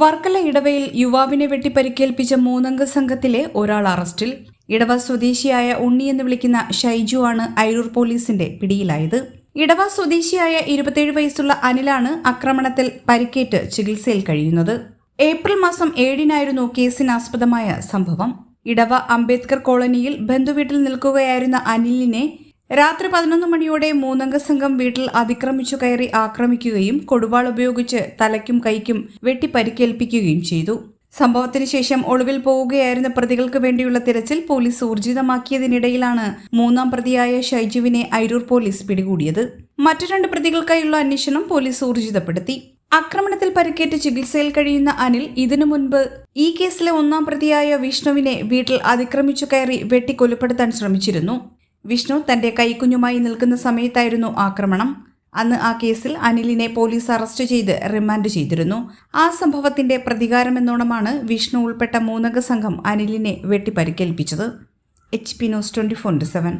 വർക്കല ഇടവയിൽ യുവാവിനെ വെട്ടിപ്പരിക്കേൽപ്പിച്ച മൂന്നംഗ സംഘത്തിലെ ഒരാൾ അറസ്റ്റിൽ. ഇടവ സ്വദേശിയായ ഉണ്ണി എന്ന് വിളിക്കുന്ന ഷൈജു ആണ് അയിരൂർ പോലീസിന്റെ പിടിയിലായത്. ഇടവ സ്വദേശിയായ ഇരുപത്തിയേഴ് വയസ്സുള്ള അനിലാണ് ആക്രമണത്തിൽ പരിക്കേറ്റ് ചികിത്സയിൽ കഴിയുന്നത്. ഏപ്രിൽ മാസം ഏഴിനായിരുന്നു കേസിനാസ്പദമായ സംഭവം. ഇടവ അംബേദ്കർ കോളനിയിൽ ബന്ധുവീട്ടിൽ നിൽക്കുകയായിരുന്ന അനിലിനെ രാത്രി പതിനൊന്ന് മണിയോടെ മൂന്നംഗ സംഘം വീട്ടിൽ അതിക്രമിച്ചു കയറി ആക്രമിക്കുകയും കൊടുവാൾ ഉപയോഗിച്ച് തലയ്ക്കും കൈക്കും വെട്ടി പരിക്കേൽപ്പിക്കുകയും ചെയ്തു. സംഭവത്തിന് ശേഷം ഒളിവിൽ പോവുകയായിരുന്ന പ്രതികൾക്ക് വേണ്ടിയുള്ള തിരച്ചിൽ പോലീസ് ഊർജിതമാക്കിയതിനിടയിലാണ് മൂന്നാം പ്രതിയായ ഷൈജുവിനെ അരൂർ പോലീസ് പിടികൂടിയത്. മറ്റു രണ്ട് പ്രതികൾക്കായുള്ള അന്വേഷണം പോലീസ് ഊർജിതപ്പെടുത്തി. ആക്രമണത്തിൽ പരിക്കേറ്റ് ചികിത്സയിൽ കഴിയുന്ന അനിൽ ഇതിനു മുൻപ് ഈ കേസിലെ ഒന്നാം പ്രതിയായ വിഷ്ണുവിനെ വീട്ടിൽ അതിക്രമിച്ചു കയറി വെട്ടിക്കൊലപ്പെടുത്താൻ ശ്രമിച്ചിരുന്നു. വിഷ്ണു തന്റെ കൈക്കുഞ്ഞുമായി നിൽക്കുന്ന സമയത്തായിരുന്നു ആക്രമണം. അന്ന് ആ കേസിൽ അനിലിനെ പോലീസ് അറസ്റ്റ് ചെയ്ത് റിമാൻഡ് ചെയ്തിരുന്നു. ആ സംഭവത്തിന്റെ പ്രതികാരമെന്നോണമാണ് വിഷ്ണു ഉൾപ്പെട്ട മൂന്നംഗ സംഘം അനിലിനെ വെട്ടിപ്പരിക്കേൽപ്പിച്ചത്. H P news twenty four seven.